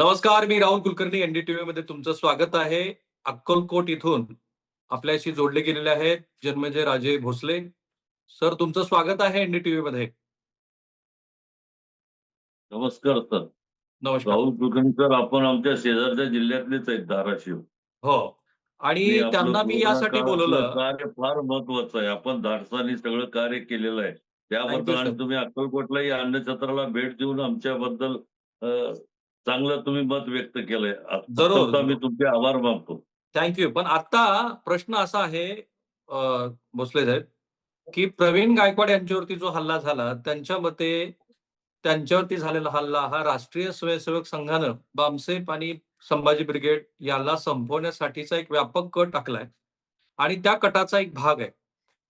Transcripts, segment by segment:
नमस्कार मी राहुल कुलकर्णी एनडीटीव्ही मध्ये तुमचं स्वागत आहे. अक्कलकोट इथून आपल्याशी जोडले गेलेले आहेत जन्मजय राजे भोसले. सर तुमचं स्वागत आहे एनडीटीव्ही मध्ये. नमस्कार सर. नमस्कार. राहुल कुलकर्णी सर आपण आमच्या शेजारच्या जिल्ह्यातलेच आहेत धाराशिव. हो. आणि त्यांना मी यासाठी बोलवलं. कार्य फार महत्वाचं आहे. आपण धाडसाने सगळं कार्य केलेलं आहे. त्याबद्दल आणि. तुम्ही अक्कलकोटलाही अन्नछत्राला भेट देऊन आमच्याबद्दल चांगलं तुम्ही मत व्यक्त केलंय. जरूर, मी. तुमचे आभार मानतो. थँक्यू पण आता प्रश्न असा आहे भोसले साहेब की प्रवीण गायकवाड यांच्यावरती जो हल्ला झाला त्यांच्या मते त्यांच्यावरती झालेला हल्ला हा राष्ट्रीय स्वयंसेवक संघानं बामसेप आणि संभाजी ब्रिगेड याला संपवण्यासाठीचा एक व्यापक कट टाकलाय. आणि त्या कटाचा एक भाग आहे.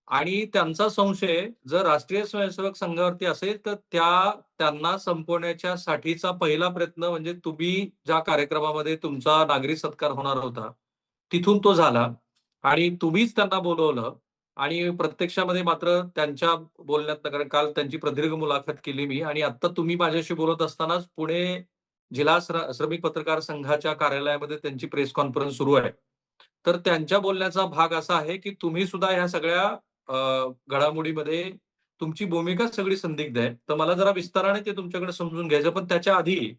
आणि त्यांचा संशय जर राष्ट्रीय स्वयंसेवक संघावरती असेल तर त्या त्यांना संपवण्याच्या साठीचा पहिला प्रयत्न म्हणजे तुम्ही ज्या कार्यक्रमामध्ये तुमचा नागरी सत्कार होणार होता तिथून तो झाला. आणि तुम्हीच त्यांना बोलवलं आणि प्रत्यक्षामध्ये मात्र त्यांच्या बोलण्यात कारण काल त्यांची प्रदीर्घ मुलाखत केली मी आणि आता तुम्ही माझ्याशी बोलत असतानाच पुणे जिल्हा श्रमिक पत्रकार संघाच्या कार्यालयामध्ये त्यांची प्रेस कॉन्फरन्स सुरू आहे. तर त्यांच्या बोलण्याचा भाग असा आहे की तुम्ही सुद्धा ह्या सगळ्या घडामोडीमध्ये तुमची भूमिका सगळी संदिग्ध आहे. तर मला जरा विस्ताराने ते तुमच्याकडे समजून घ्यायचं पण त्याच्या आधी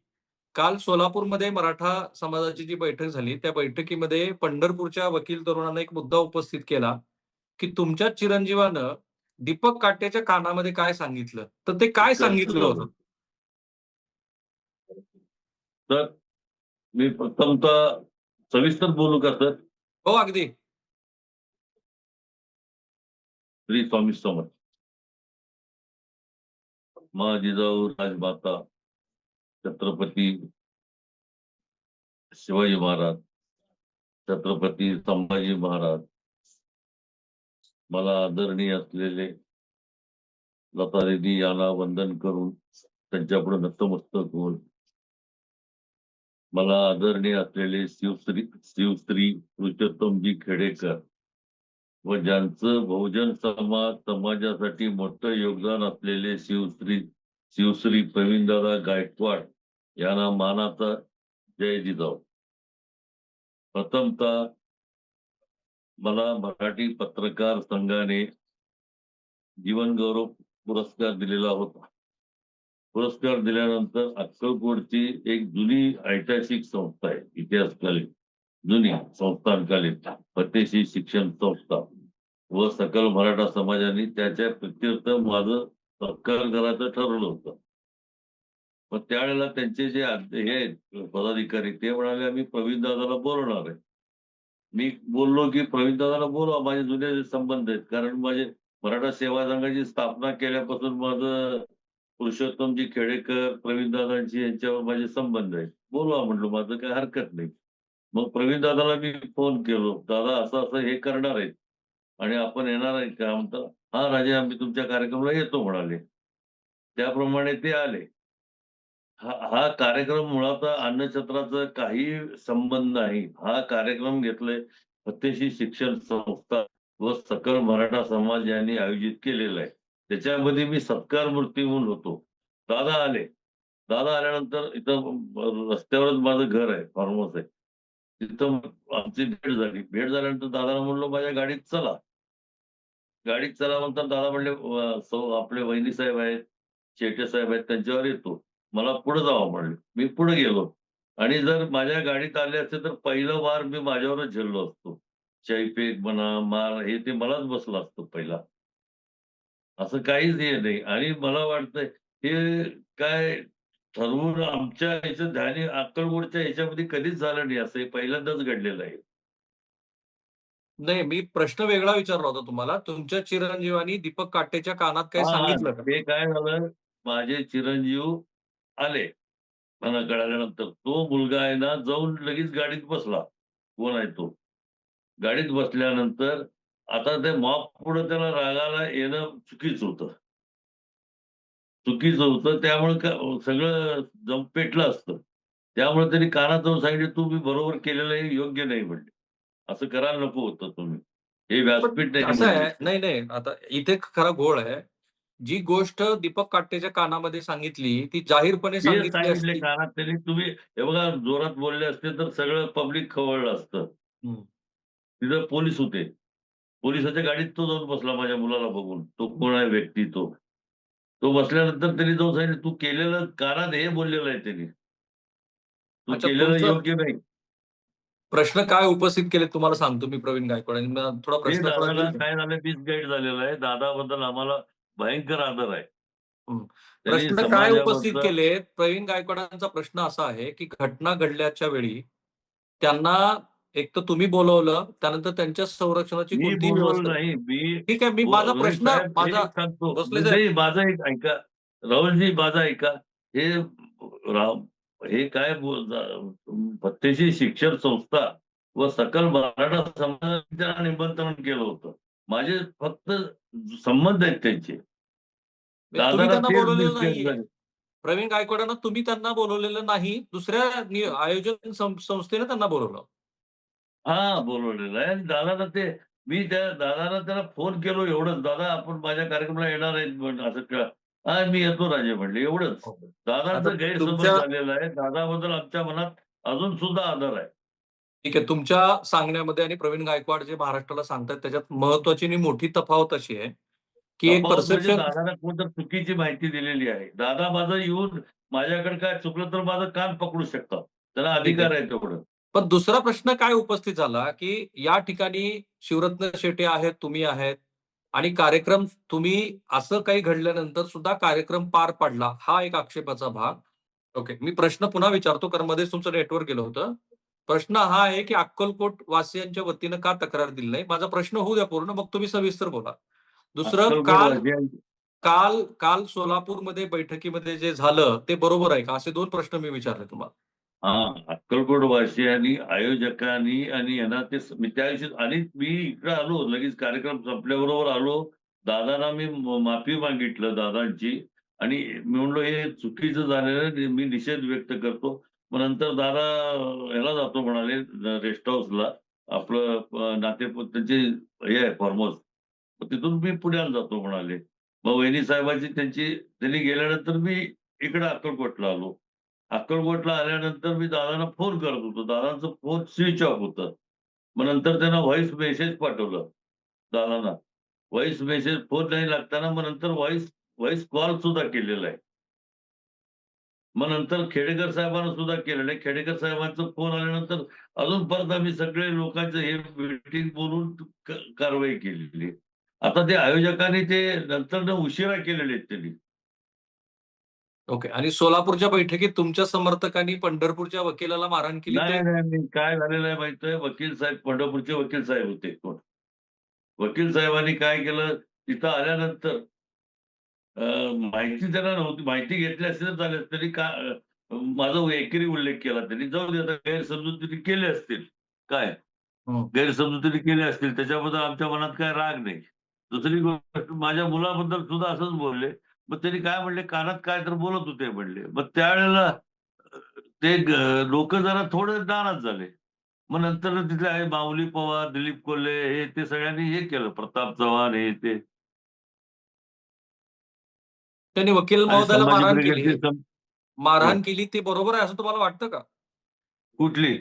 काल सोलापूरमध्ये मराठा समाजाची जी बैठक झाली त्या बैठकीमध्ये पंढरपूरच्या वकील तरुणानं एक मुद्दा उपस्थित केला की तुमच्या चिरंजीवानं दीपक काट्याच्या कानामध्ये काय सांगितलं? तर ते काय सांगितलं होतं? तर मी प्रथमतः सविस्तर बोलू का सर? हो अगदी. श्री स्वामी समर्थ मा जिजाऊ राजमाता छत्रपती शिवाजी महाराज छत्रपती संभाजी महाराज मला आदरणीय असलेले लता दिदी यांना वंदन करून त्यांच्यापुढे नतमस्तक होऊन मला आदरणीय असलेले शिवश्री शिवश्री पुरुषोत्तमजी खेडेकर व ज्यांचं बहुजन समाज समाजासाठी मोठं योगदान असलेले शिवश्री शिवश्री प्रवीणदादा गायकवाड यांना मानाचा जय जिजाऊ. प्रथमतः मला मराठी पत्रकार संघाने जीवनगौरव पुरस्कार दिलेला होता. पुरस्कार दिल्यानंतर अक्कलकोटची एक जुनी ऐतिहासिक संस्था आहे इतिहासकालीन जुनी संस्थानकालीन फतेशी शिक्षण संस्था व सकल मराठा समाजाने त्याच्या प्रत्यर्थ माझं सत्कार करायचं ठरवलं होतं. मग त्यावेळेला त्यांचे जे हे आहेत, पदाधिकारी ते म्हणाले आम्ही प्रवीण दादाला बोलवणार आहे. मी बोललो की प्रवीण दादाला बोलवा माझे जुने संबंध आहेत. कारण माझे मराठा सेवा संघाची स्थापना केल्यापासून माझं पुरुषोत्तमजी खेडेकर प्रवीण दादांची यांच्यावर माझे संबंध आहेत. बोलवा म्हटलं माझं काही हरकत नाही. मग प्रवीण दादाला मी फोन केलो. दादा असं असं हे करणार आहेत. आणि आपण येणार आहे का? म्हणतात हा राजे आम्ही तुमच्या कार्यक्रमाला येतो म्हणाले. त्याप्रमाणे ते आले. हा हा कार्यक्रम मुळात अन्नछत्राचा काही संबंध नाही. हा कार्यक्रम घेतलाय फतेशी शिक्षण संस्था व सकल मराठा समाज यांनी आयोजित केलेला आहे. त्याच्यामध्ये मी सत्कार मूर्ती म्हणून होतो. दादा आले. दादा आल्यानंतर इथं रस्त्यावरच माझं घर आहे फार्म हाऊस आहे. तिथं आमची भेट झाली. भेट झाल्यानंतर दादाला म्हणलो माझ्या गाडीत चला. गाडीत चला म्हणतात दादा म्हणले आपले वहिनी साहेब आहेत चेटे साहेब आहेत त्यांच्यावर येतो. मला पुढे जावं म्हणले. मी पुढे गेलो. आणि जर माझ्या गाडीत आले असते तर पहिलं वार मी माझ्यावरच झेललो असतो. चैपेक म्हणा मार हे ते मलाच बसलो असतो पहिला. असं काहीच हे नाही. आणि मला वाटतंय हे काय ठरवून आमच्या ह्याचं ध्यानी अक्कलकोटच्या ह्याच्यामध्ये कधीच झालं नाही असं हे पहिल्यांदाच घडलेलं आहे. नाही मी प्रश्न वेगळा विचारला होता तुम्हाला. तुमच्या चिरंजीवानी दीपक काट्याच्या कानात काही हा, सांगितलं का? ते काय झालं? माझे चिरंजीव आले. मला कळाल्यानंतर. तो मुलगा आहे ना जाऊन लगेच गाडीत बसला. कोण आहे तो? गाडीत बसल्यानंतर आता ते मॉप पुढे त्याला रागाला येणं चुकीच होतं. चुकीचं होतं त्यामुळे सगळं जम पेटलं असतं. त्यामुळे त्यांनी कानात जाऊन सांगितले तू मी बरोबर केलेलं हे योग्य नाही म्हणले. असं करायला नको होतं तुम्ही. हे व्यासपीठ नाही. नाही नाही आता इथे खरा घोळ आहे. जी गोष्ट दीपक काट्टेच्या कानामध्ये सांगितली ती जाहीरपणे सांगितली कानात त्यांनी तुम्ही हे बघा जोरात बोलले असते तर सगळं पब्लिक खवळलं असतं. तिथं पोलीस होते. पोलिसाच्या गाडीत तो जाऊन बसला माझ्या मुलाला बघून. तो कोण आहे व्यक्ती तो? तो बसल्यानंतर त्यांनी जाऊन सांगितलं तू केलेलं कानात हे बोललेलं आहे त्यांनी. तू अच्छा, केलेलं तुमचं- योग्य नाही. प्रश्न काय उपस्थित केले तुम्हाला सांगतो मी प्रवीण गायकवाड. आणि मला थोडा प्रश्न दादाला काय झालं मिसगाईड झालेलं आहे. दादाबद्दल आम्हाला भयंकर आदर आहे. हम्म. त्यांनी प्रश्न काय उपस्थित केले प्रवीण गायकवाडांचा प्रश्न असा आहे की घटना घडल्याच्या वेळी त्यांना एक तर तुम्ही बोलवलं त्यानंतर त्यांच्या संरक्षणाची मी कोणतीही व्यवस्था नाही. मी ठीक आहे मी माझा रोहित प्रश्न साहेब, माझा एक सांगतो. भोसले नाही माझा एक ऐका. राहुलजी माझा ऐका. हे राव हे काय बोल- पत्तेची शिक्षण संस्था व सकल मराठा समाजाने त्यांना निमंत्रण केलं होतं. माझे फक्त संबंध आहेत त्यांचे. तुम्ही दादाला त्यांना तेच बोलवलेलं misguide नाहीये झाले. प्रवीण गायकवाडांना तुम्ही त्यांना बोलवलेलं नाही. दुसऱ्या नि- आयोजन सं- संस्थेने त्यांना बोलवलं. हा बोलवलेलं आहे. आणि दादाला ते मी त्या दादाला त्याला फोन केलो एवढंच. दादा आपण माझ्या कार्यक्रमाला येणार आहेत म्हण असं कळलं. हा मी येतो राजे म्हणले. एवढंच. दादाचा आता गैरसमज तुमच्या- झालेला आहे. दादाबद्दल आमच्या मनात अजून सुद्धा आदर आहे. ठीक आहे. तुमच्या सांगण्यामध्ये आणि प्रवीण गायकवाड जे महाराष्ट्राला सांगतात त्याच्यात महत्वाची आणि मोठी तफावत अशी आहे की एक तफावत म्हणजे परसेप्शन दादाला कोणतर चुकीची माहिती दिलेली आहे. दादा माझं येऊन माझ्याकडे काय चुकलं तर माझं कान पकडू शकतात. त्यांना अधिकार आहे तेवढं. पण दुसरा प्रश्न काय उपस्थित झाला की या ठिकाणी शिवरत्न शेटे आहेत तुम्ही आहेत आणि कार्यक्रम तुम्ही असं काही घडल्यानंतर सुद्धा कार्यक्रम पार पडला हा एक आक्षेपाचा भाग. ओके मी प्रश्न पुन्हा विचारतो कारण मध्येच तुमचं नेटवर्क गेलं होतं. प्रश्न हा आहे की अक्कलकोट वासियांच्या वतीनं का तक्रार दिली नाही? माझा प्रश्न होऊ द्या पूर्ण मग तुम्ही सविस्तर बोला. दुसरं काल काल काल सोलापूरमध्ये बैठकीमध्ये जे झालं ते बरोबर आहे का? असे दोन प्रश्न मी विचारले तुम्हाला. हा अक्कलकोट वासियांनी आयोजकांनी आणि यांना ते मी त्या दिवशी आणि मी इकडे आलो लगेच कार्यक्रम संपल्याबरोबर आलो. दादांना मी माफी मागितलं दादांची आणि मी म्हणलो हे चुकीचं झालेलं मी निषेध व्यक्त करतो. मग नंतर दादा याला ह्याला जातो म्हणाले रेस्ट हाऊसला आपलं नाते त्यांचे हे आहे फार्म हाऊस तिथून मी पुण्याला जातो म्हणाले. मग वहिनी साहेबांची त्यांची त्यांनी गेल्यानंतर मी इकडे अक्कलकोटला आलो. अक्कलकोटला आल्यानंतर मी दादांना फोन करत होतो. दादांचं फोन स्विच ऑफ होतं. मग नंतर त्यांना व्हॉइस मेसेज पाठवलं. दादांना. व्हॉइस मेसेज फोन नाही लागताना मग नंतर व्हॉइस व्हॉइस कॉल सुद्धा केलेला आहे. मग नंतर खेडेकर साहेबांना सुद्धा केलेलं आहे. खेडेकर साहेबांचा फोन आल्यानंतर अजून परत आम्ही सगळे लोकांचं हे मिटिंग बोलून कारवाई केलेली आहे. आता ते आयोजकांनी ते नंतर उशिरा केलेले आहेत त्यांनी. ओके. आणि सोलापूरच्या बैठकीत तुमच्या समर्थकांनी पंढरपूरच्या वकिलाला मारहाण केली नाही ते? नाही नाही काय झालेलं आहे माहिती आहे? वकील साहेब पंढरपूरचे वकील साहेब होते कोण? वकील साहेबांनी काय केलं? तिथं आल्यानंतर अं, माहिती त्यांना नव्हती. माहिती घेतली असेल तर चालेल तरी का अं, माझा एकेरी उल्लेख केला त्यांनी. जाऊ दे आता गैरसमजुती केले असतील. काय? हं. गैरसमजुती केले असतील. त्याच्याबद्दल आमच्या मनात काय राग नाही. दुसरी गोष्ट माझ्या मुलाबद्दल सुद्धा असंच बोलले. मग त्यांनी काय म्हणले? कानात काय तर बोलत होते म्हणले. मग त्यावेळेला ते लोक जरा थोडे नाराज झाले. मग नंतर तिथे आहे माऊली पवार दिलीप कोल्हे हे ते सगळ्यांनी हे केलं. प्रताप चव्हाण हे ते. त्यांनी वकील महोदयाला मारहाण केली. मारहाण केली ती बरोबर आहे असं तुम्हाला वाटतं का? कुठली?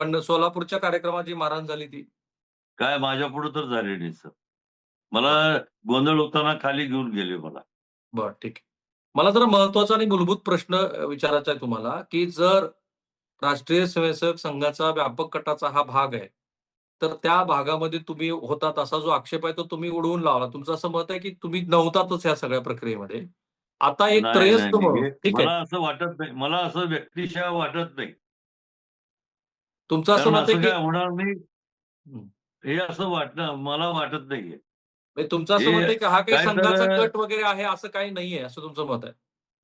पण सोलापूरच्या कार्यक्रमात जी मारहाण झाली ती. काय? माझ्या पुढे तर झाले नाही सर. मला गोंधळ होताना खाली घेऊन गेले मला. बर ठीक मला जरा महत्त्वाचा आणि मूलभूत प्रश्न विचारायचा आहे तुम्हाला की जर राष्ट्रीय स्वयंसेवक संघाचा व्यापक गटाचा हा भाग आहे तर त्या भागामध्ये तुम्ही होतात असा जो आक्षेप आहे तो तुम्ही उडवून लावला. तुमचं असं मत आहे की तुम्ही नव्हतातच या सगळ्या प्रक्रियेमध्ये. आता एक त्रयस्थ म्हणून ठीक आहे. मला असं वाटत नाही मला असं व्यक्तिशः वाटत नाही. तुमचं असं कारण मत आहे की होणार नाही. हं. असं वाटणं मला वाटत नाहीये. तुमचं असं मत आहे की हा काही संघाचा गट वगैरे आहे असं काही नाहीये असं तुमचं मत आहे?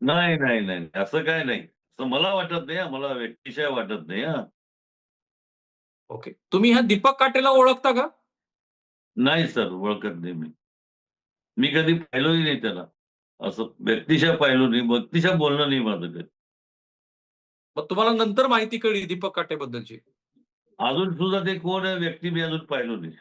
नाही नाही नाही. असं काय नाही. असं मला वाटत नाही मला व्यक्तिशः वाटत नाही हा. ओके. तुम्ही ह्या दीपक काटेला ओळखता का? नाही सर. ओळखत नाही मी. मी कधी पाहिलोही नाही त्याला. असं व्यक्तिशः पाहिलो नाही. व्यक्तिशः बोलणं नाही माझं कधी. मग तुम्हाला नंतर माहिती कळली दीपक काटेबद्दलची. अजून सुद्धा ते कोण आहे? व्यक्ती मी अजून पाहिलो नाही.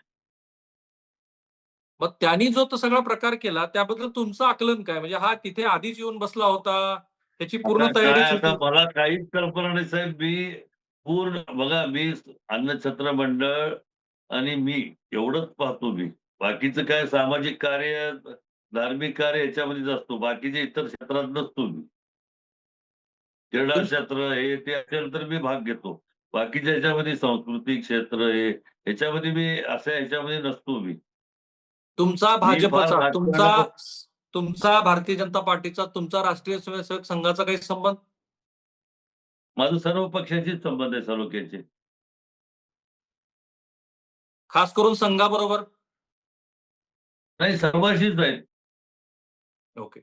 मग त्यांनी जो तो सगळा प्रकार केला त्याबद्दल तुमचं आकलन काय? म्हणजे हा तिथे आधीच येऊन बसला होता त्याची पूर्ण तयारी मला काहीच कल्पना नाही साहेब. मी पूर्ण बघा मी अन्नछत्र मंडळ आणि मी एवढंच पाहतो मी. बाकीचं काय सामाजिक कार्य धार्मिक कार्य याच्यामध्येच असतो. बाकीचे इतर क्षेत्रात नसतो मी. क्रीडा क्षेत्र हे ते असेल तर मी भाग घेतो. बाकीच्या ह्याच्यामध्ये सांस्कृतिक क्षेत्र हे ह्याच्यामध्ये मी अशा ह्याच्यामध्ये नसतो मी. तुमचा भाजपचा तुमचा तुमचा भारतीय जनता पार्टीचा तुमचा राष्ट्रीय स्वयंसेवक संघाचा काही संबंध? माझं सर्व पक्षाशी संबंध आहे तालुक्याचे खास करून संघाबरोबर? नाही सर्वांशीच आहेत. ओके.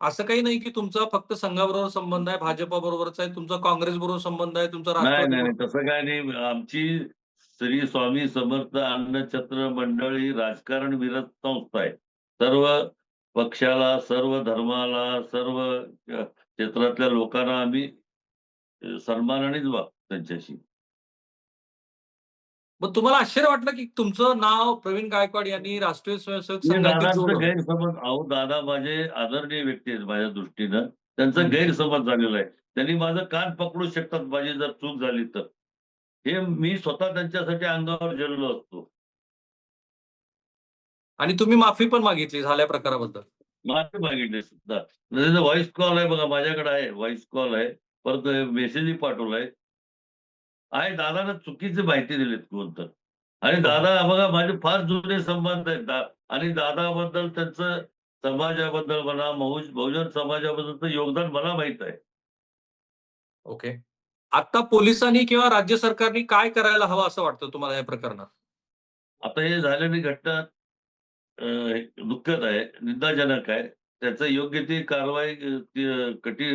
असं काही नाही की तुमचा फक्त संघाबरोबर संबंध आहे भाजपा बरोबरचा आहे तुमचा काँग्रेस बरोबर संबंध आहे तुमचा तसं काय नाही. आमची श्री स्वामी समर्थ अन्नछत्र मंडळ ही राजकारण विरत संस्था आहे. सर्व पक्षाला सर्व धर्माला सर्व क्षेत्रातल्या लोकांना आम्ही सन्मानानेच वागतो त्यांच्याशी. मग तुम्हाला आश्चर्य वाटलं की तुमचं नाव प्रवीण गायकवाड यांनी राष्ट्रीय स्वयंसेवक संघात गैरसमज अहो दादा माझे आदरणीय व्यक्ती आहेत माझ्या दृष्टीनं. त्यांचा. गैरसमज झालेला आहे. त्यांनी माझं कान पकडू शकतात माझी जर चूक झाली तर. हे मी स्वतः त्यांच्यासाठी अंगावर जळलो असतो. आणि तुम्ही माफी पण मागितली झाल्या प्रकाराबद्दल. माफी मागितली सुद्धा. व्हॉइस कॉल आहे बघा माझ्याकडे आहे व्हॉइस कॉल आहे. परत मेसेजही पाठवलाय. आहे दादानं चुकीची माहिती दिलीत कोणतं. आणि दादा बघा माझे फार जुने संबंध आहेत दा- आणि दादाबद्दल त्यांचं समाजाबद्दल म्हणा बहु- बहुजन समाजाबद्दलचं योगदान मला माहीत आहे. ओके आता पोलिसांनी किंवा राज्य सरकारने काय करायला हवं असं वाटतं तुम्हाला या प्रकरणात? आता हे झालेली घटना दुःखद आहे निंदाजनक आहे. त्याचं योग्य ती कारवाई कठी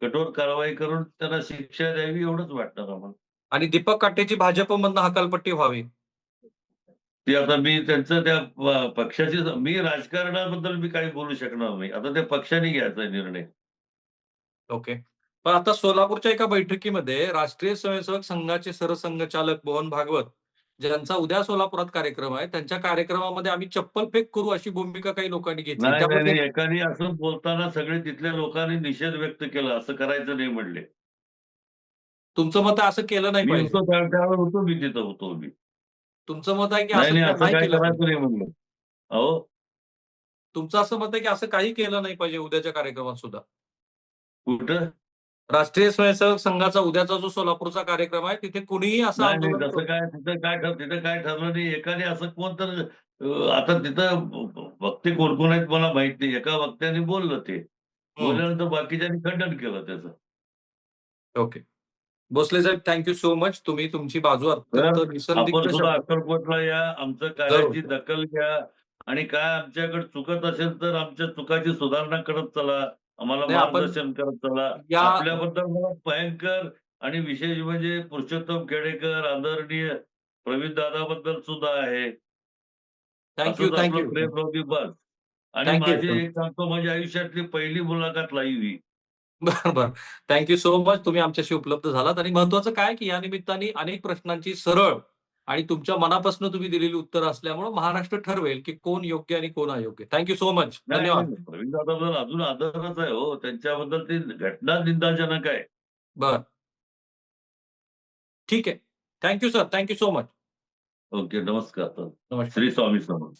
कठोर कारवाई करून त्यांना शिक्षा द्यावी एवढंच वाटतं आम्हाला. आणि दीपक काटेची भाजपमधनं हकालपट्टी व्हावी? ती आता मी त्यांचं त्या पक्षाची मी राजकारणाबद्दल मी काही बोलू शकणार नाही. आता त्या पक्षाने घ्यायचा निर्णय. ओके. पण आता सोलापूरच्या एका बैठकीमध्ये राष्ट्रीय स्वयंसेवक संघाचे सरसंघचालक मोहन भागवत ज्यांचा उद्या सोलापुरात कार्यक्रम आहे त्यांच्या कार्यक्रमामध्ये आम्ही चप्पल फेक करू अशी भूमिका काही लोकांनी घेतली. नाही, एकाने असं बोलताना सगळे तिथल्या लोकांनी निषेध व्यक्त केला असं करायचं नाही म्हणले. तुमचं मत असं केलं नाही मी पाहिजे. होतो मी तिथं होतो मी. तुमचं मत आहे की नाही असं नाही के- असं नाही काय केलं करायचं पाहिजे. नाही म्हणलं. अहो. तुमचं असं मत आहे की असं काही केलं नाही पाहिजे उद्याच्या कार्यक्रमात सुद्धा? कुठं? राष्ट्रीय स्वयंसेवक संघाचा उद्याचा जो सोलापूरचा कार्यक्रम आहे तिथे कुणीही असं नाही नाही आंदोलन तसं काय तिथं काय ठर तिथं काय ठरलं नाही. एकाने असं कोण तर अं, आता तिथं वक्ते कोण कोण आहेत मला माहीत नाही. एका वक्त्याने बोललं ते. हम्म. बोलल्यानंतर बाकीच्यांनी खंडन केलं त्याचं. ओके. भोसले साहेब थँक्यू सो मच तुम्ही तुमची बाजू अत्यंत आपण निसंदिग्ध सुद्धा शब्दात- अक्कलकोटला या आमचं कार्याची दखल घ्या. आणि काय आमच्याकडे चुकत असेल तर आमच्या चुकाची सुधारणा करत चला. आम्हाला नाही, आपण- मार्गदर्शन करत चला. या आपल्याबद्दल मला भयंकर आणि विशेष म्हणजे पुरुषोत्तम खेडेकर आदरणीय प्रवीण दादाबद्दल सुद्धा आहे. थँक्यू असंच आपलं थँक्यू प्रेम बस. आणि Thank you. माझी एक सांगतो माझ्या आयुष्यातली पहिली मुलाखत लाईव्ह ही बरं. बरं थँक्यू सो मच तुम्ही आमच्याशी उपलब्ध झालात. आणि महत्वाचं काय की या निमित्ताने अनेक प्रश्नांची सरळ आणि तुमच्या मनापासून तुम्ही दिलेली उत्तर असल्यामुळे महाराष्ट्र ठरवेल की कोण योग्य आणि कोण अयोग्य. थँक्यू सो मच धन्यवाद. प्रवीण अजून आदरच आहे हो त्यांच्याबद्दल ती घटना निंदाजनक आहे. बर. ठीक आहे. Thank you sir thank you so much okay नमस्कार. नमस्कार. श्री स्वामी समर्थ.